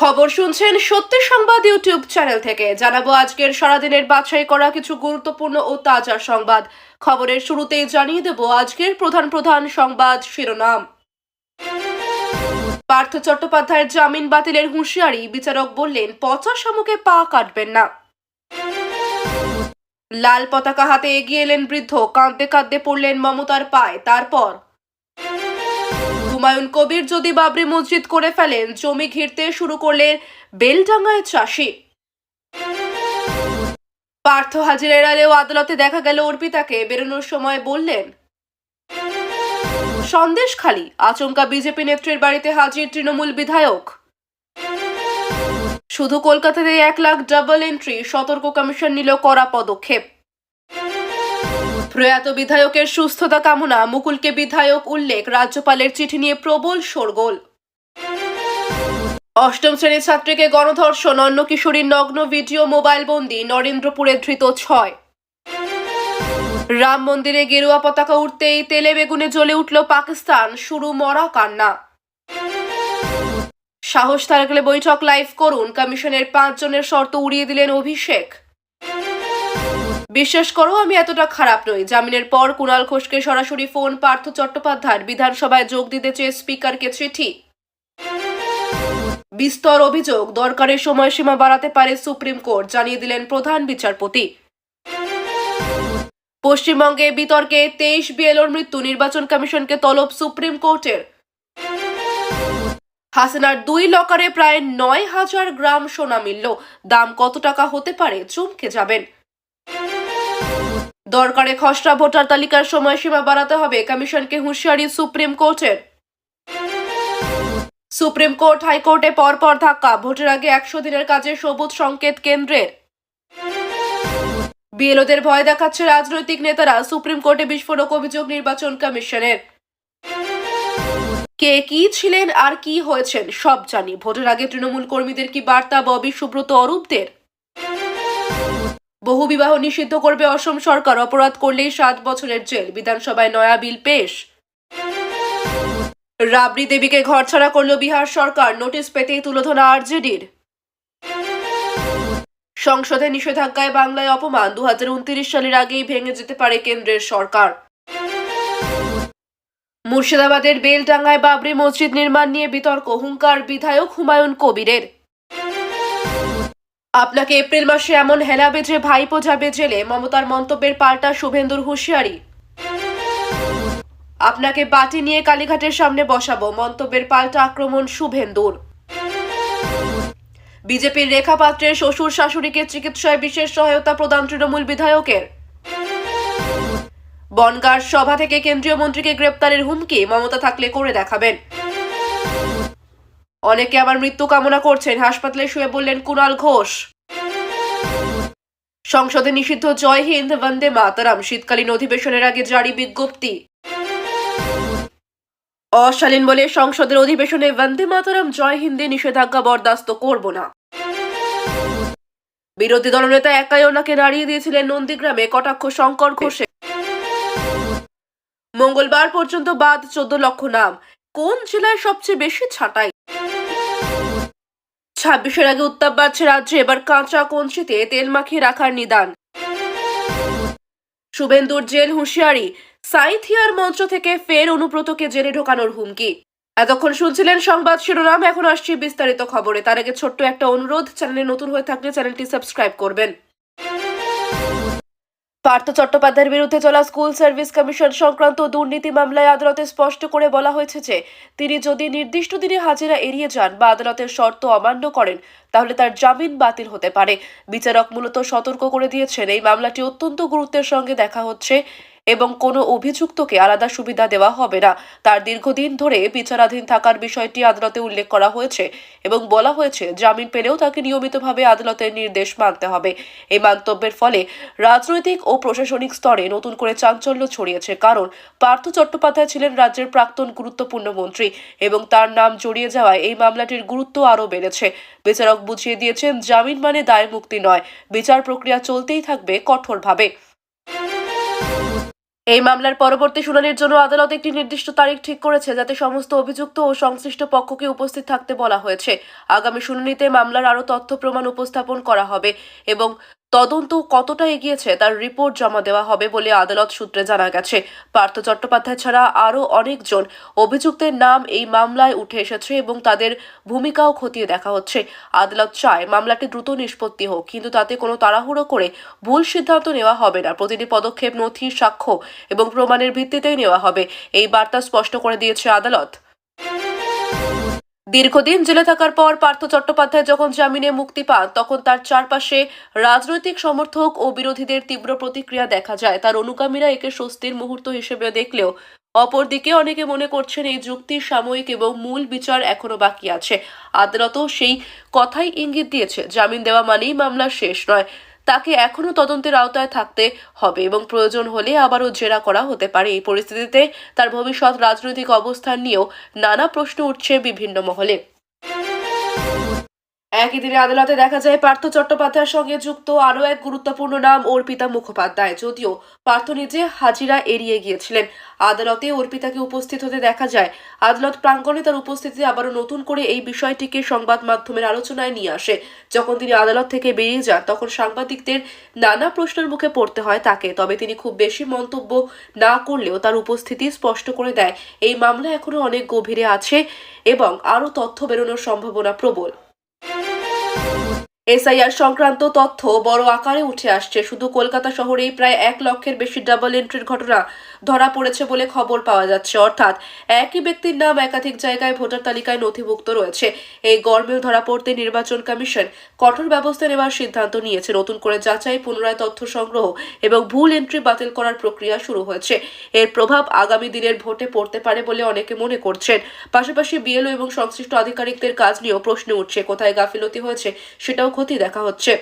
খবর শুনছেন সত্য সংবাদ ইউটিউব চ্যানেল থেকে। জানাব আজকের সারাদিনের বাছাই করা কিছু গুরুত্বপূর্ণ ও তাজা সংবাদ। খবরের শুরুতেই জানিয়ে দেব আজকের প্রধান প্রধান সংবাদ শিরোনাম। পার্থ চট্টোপাধ্যায়ের জামিন বাতিলের হুঁশিয়ারি, বিচারক বললেন, পচা শামুকে পা কাটবেন না। লাল পতাকা হাতে এগিয়ে এলেন বৃদ্ধ, কাঁদতে কাঁদতে পড়লেন মমতার পায়। তারপর হুমায়ুন কবির যদি বাবরি মসজিদ করে ফেলেন, জমি ঘিরতে শুরু করলেন বেলডাঙ্গায় চাষি। পার্থ হাজির এড়ালেও আদালতে দেখা গেল অর্পিতাকে। বেরোনোর সময় বললেন, সন্দেশ খালি। আচমকা বিজেপি নেত্রীর বাড়িতে হাজির তৃণমূল বিধায়ক। শুধু কলকাতাতে এক লাখ ডাবল এন্ট্রি সতর্ক কমিশন নিল কড়া পদক্ষেপ। প্রয়াত বিধায়কের সুস্থতা কামনা, মুকুলকে বিধায়ক উল্লেখ, রাজ্যপালের চিঠি নিয়ে প্রবল শোরগোল। অষ্টম শ্রেণির ছাত্রীকে গণধর্ষণ অন্য কিশোরীর নগ্ন ভিডিও মোবাইল বন্দি, নরেন্দ্রপুরে ধৃত ছয়। রাম মন্দিরে গেরুয়া পতাকা উঠতেই তেলে বেগুনে জ্বলে উঠল পাকিস্তান, শুরু মরা কান্না। সাহস থাকলে বৈঠক লাইভ করুন, কমিশনের পাঁচজনের শর্ত উড়িয়ে দিলেন অভিষেক। বিশ্বাস করো, আমি এতটা খারাপ নই। জামিনের পর কুণাল ঘোষকে সরাসরি ফোন, পার্থ চট্টোপাধ্যায়ের বিধানসভায় যোগ দিতে চেয়ে স্পিকারকে চিঠি। বিস্তর অভিযোগ, দরকারের সময়সীমা বাড়াতে পারে সুপ্রিম কোর্ট, জানিয়ে দিলেন প্রধান বিচারপতি। পশ্চিমবঙ্গে বিতর্কে তেইশ বিএলওর মৃত্যু, নির্বাচন কমিশনকে তলব সুপ্রিম কোর্টের। হাসিনার দুই লকারে প্রায় নয় হাজার গ্রাম সোনা মিলল। দাম কত টাকা হতে পারে, চমকে যাবেন। দরকারে খসড়া ভোটার তালিকার সময়সীমা বাড়াতে হবে, কমিশনকে হুঁশিয়ারি সুপ্রিম কোর্টের। সুপ্রিম কোর্ট হাইকোর্টে পরপর ধাক্কা, ভোটের আগে একশো দিনের কাজে সবুজ সংকেত কেন্দ্রের। বিএলওদের ভয় দেখাচ্ছে রাজনৈতিক নেতারা, সুপ্রিম কোর্টে বিস্ফোরক অভিযোগ নির্বাচন কমিশনের। কে কি ছিলেন আর কি হয়েছেন, সব জানি। ভোটের আগে তৃণমূল কর্মীদের কি বার্তা ববি সুব্রত অরূপদের? বহু বিবাহ নিষিদ্ধ করবে অসম সরকার, অপরাধ করলেই সাত বছরের জেল, বিধানসভায় নয়া বিল পেশ। রাবড়ি দেবীকে ঘরছাড়া করল বিহার সরকার, নোটিশ পেতেই তুলোধনা আরজেডির। সংসদে নিষেধাজ্ঞায় বাংলায় অপমান দু সালের আগেই ভেঙে যেতে পারে কেন্দ্রের সরকার। মুর্শিদাবাদের বেলডাঙ্গায় বাবরি মসজিদ নির্মাণ নিয়ে বিতর্ক, হুঙ্কার বিধায়ক হুমায়ুন কবিরের। আপনাকে এপ্রিল মাসে এমন হেলাবে যে ভাইপো যাবে জেলে, মমতার মন্তব্যের পাল্টা শুভেন্দুর হুঁশিয়ারি। আপনাকে বাটি নিয়ে কালীঘাটের সামনে বসাবো, মন্তব্যের পাল্টা আক্রমণ শুভেন্দুর। বিজেপির রেখা পাত্রের শ্বশুর শাশুড়িকে চিকিৎসায় বিশেষ সহায়তা প্রদান তৃণমূল বিধায়কের। বনগার সভা থেকে কেন্দ্রীয় মন্ত্রীকে গ্রেপ্তারের হুমকি, মমতা থাকলে করে দেখাবেন। অনেকে আবার মৃত্যু কামনা করছেন। হাসপাতালে শুয়ে বললেন, কুণাল ঘোষ। সংসদে নিষিদ্ধ জয় হিন্দ, বন্দে মাতারাম। শীতকালীন অধিবেশনের আগে জারি বিজ্ঞপ্তি। অশালীন বলে সংসদের অধিবেশনে, বন্দে মাতারাম, জয় হিন্দে নিষেধাজ্ঞা বরদাস্ত করব না। বিরোধী দলনেতা একাই ওনাকে দাঁড়িয়ে দিয়েছিলেন নন্দীগ্রামে। কটাক্ষ শঙ্কর ঘোষে। মঙ্গলবার পর্যন্ত বাদ, চোদ্দ লক্ষ নাম। কোন জেলায় সবচেয়ে বেশি ছাঁটাই? ছাব্বিশের আগে উত্তাপ বাড়ছে রাজ্যে, এবার কাঁচা কঞ্চিতে তেল মাখিয়ে রাখার নিদান। শুভেন্দুর জেল হুঁশিয়ারি, সাইথিয়ার মঞ্চ থেকে ফের অনুব্রতকে জেলে ঢোকানোর হুমকি। এতক্ষণ শুনছিলেন সংবাদ শিরোনাম, এখন আসছি বিস্তারিত খবরে। তার আগে ছোট্ট একটা অনুরোধ, চ্যানেলে নতুন হয়ে থাকলে চ্যানেলটি সাবস্ক্রাইব করবেন। পার্থ চট্টোপাধ্যায়ের বিরুদ্ধে চলা স্কুল সার্ভিস কমিশন সংক্রান্ত দুর্নীতি মামলায় আদালতে স্পষ্ট করে বলা হয়েছে যে, তিনি যদি নির্দিষ্ট দিনে হাজিরা এড়িয়ে যান বা আদালতের শর্ত অমান্য করেন, তাহলে তার জামিন বাতিল হতে পারে। বিচারক মূলত সতর্ক করে দিয়েছেন, এই মামলাটি অত্যন্ত গুরুত্বের সঙ্গে দেখা হচ্ছে। এবং কোনো অভিযুক্তকে আলাদা সুবিধা দেওয়া হবে না। তার দীর্ঘদিন ধরে বিচারাধীন থাকার বিষয়টি আদালতে উল্লেখ করা হয়েছে এবং বলা হয়েছে, জামিন পেলেও তাকে নিয়মিতভাবে আদালতের নির্দেশ মানতে হবে। এই মন্তব্যের ফলে রাজনৈতিক ও প্রশাসনিক স্তরে নতুন করে চাঞ্চল্য ছড়িয়েছে, কারণ পার্থ চট্টোপাধ্যায় ছিলেন রাজ্যের প্রাক্তন গুরুত্বপূর্ণ মন্ত্রী এবং তার নাম জড়িয়ে যাওয়ায় এই মামলাটির গুরুত্ব আরও বেড়েছে। বিচারক বুঝিয়ে দিয়েছেন, জামিন মানে দায় মুক্তি নয়, বিচার প্রক্রিয়া চলতেই থাকবে কঠোরভাবে। এই মামলার পরবর্তী শুনানির জন্য আদালত একটি নির্দিষ্ট তারিখ ঠিক করেছে, যাতে সমস্ত অভিযুক্ত ও সংশ্লিষ্ট পক্ষকে উপস্থিত থাকতে বলা হয়েছে। আগামী শুনানিতে মামলার আরও তথ্য প্রমাণ উপস্থাপন করা হবে এবং তদন্ত কতটা এগিয়েছে তার রিপোর্ট জমা দেওয়া হবে বলে আদালত সূত্রে জানা গেছে। পার্থ চট্টোপাধ্যায় ছাড়া আরও অনেকজন অভিযুক্তের নাম এই মামলায় উঠে এসেছে এবং তাদের ভূমিকাও খতিয়ে দেখা হচ্ছে। আদালত চায় মামলাটি দ্রুত নিষ্পত্তি হোক, কিন্তু তাতে কোনো তাড়াহুড়ো করে ভুল সিদ্ধান্ত নেওয়া হবে না। প্রতিটি পদক্ষেপ নথি, সাক্ষ্য এবং প্রমাণের ভিত্তিতেই নেওয়া হবে। এই বার্তা স্পষ্ট করে দিয়েছে আদালত। দীর্ঘদিন জেলে থাকার পর পার্থ চট্টোপাধ্যায় যখন জামিনে মুক্তি পান, তখন তার চারপাশে রাজনৈতিক সমর্থক ও বিরোধীদের তীব্র প্রতিক্রিয়া দেখা যায়। তার অনুগামীরা একে স্বস্তির মুহূর্ত হিসেবে দেখলেও অপরদিকে অনেকে মনে করছেন এই যুক্তির সাময়িক এবং মূল বিচার এখনও বাকি আছে। আদালতও সেই কথাই ইঙ্গিত দিয়েছে, জামিন দেওয়া মানেই মামলা শেষ নয়। তাকে এখনও তদন্তের আওতায় থাকতে হবে এবং প্রয়োজন হলে আবারও জেরা করা হতে পারে। এই পরিস্থিতিতে তার ভবিষ্যৎ রাজনৈতিক অবস্থান নিয়েও নানা প্রশ্ন উঠছে বিভিন্ন মহলে। একই দিনে আদালতে দেখা যায় পার্থ চট্টোপাধ্যায়ের সঙ্গে যুক্ত আরও এক গুরুত্বপূর্ণ নাম অর্পিতা মুখোপাধ্যায়, যদিও পার্থ নিজে হাজিরা এড়িয়ে গিয়েছিলেন। আদালতে অর্পিতাকে উপস্থিত হতে দেখা যায়। আদালত প্রাঙ্গণে তার উপস্থিতি আবারও নতুন করে এই বিষয়টিকে সংবাদ মাধ্যমের আলোচনায় নিয়ে আসে। যখন তিনি আদালত থেকে বেরিয়ে যান, তখন সাংবাদিকদের নানা প্রশ্নের মুখে পড়তে হয় তাকে, তবে তিনি খুব বেশি মন্তব্য না করলেও তার উপস্থিতি স্পষ্ট করে দেয়। এই মামলা এখনও অনেক গভীরে আছে এবং আরও তথ্য বেরোনোর সম্ভাবনা প্রবল। এসআইআর সংক্রান্ত তথ্য বড় আকারে উঠে আসছে। শুধু কলকাতা শহরেই প্রায় এক লক্ষের বেশি ডাবল এন্ট্রির ঘটনা ধরা পড়েছে বলে খবর পাওয়া যাচ্ছে। অর্থাৎ একই ব্যক্তির নাম একাধিক জায়গায় ভোটার তালিকায় নথিভুক্ত রয়েছে। এই গরমিল ধরা পড়তে নির্বাচন কমিশন কঠোর ব্যবস্থা নেওয়ার সিদ্ধান্ত নিয়েছে। নতুন করে যাচাই, পুনরায় তথ্য সংগ্রহ এবং ভুল এন্ট্রি বাতিল করার প্রক্রিয়া শুরু হয়েছে। এর প্রভাব আগামী দিনের ভোটে পড়তে পারে বলে অনেকে মনে করছেন। পাশাপাশি বিএলও এবং সংশ্লিষ্ট আধিকারিকদের কাজ নিয়েও প্রশ্ন উঠছে। কোথায় গাফিলতি হয়েছে সেটাও ক্ষতি দেখা হচ্ছে।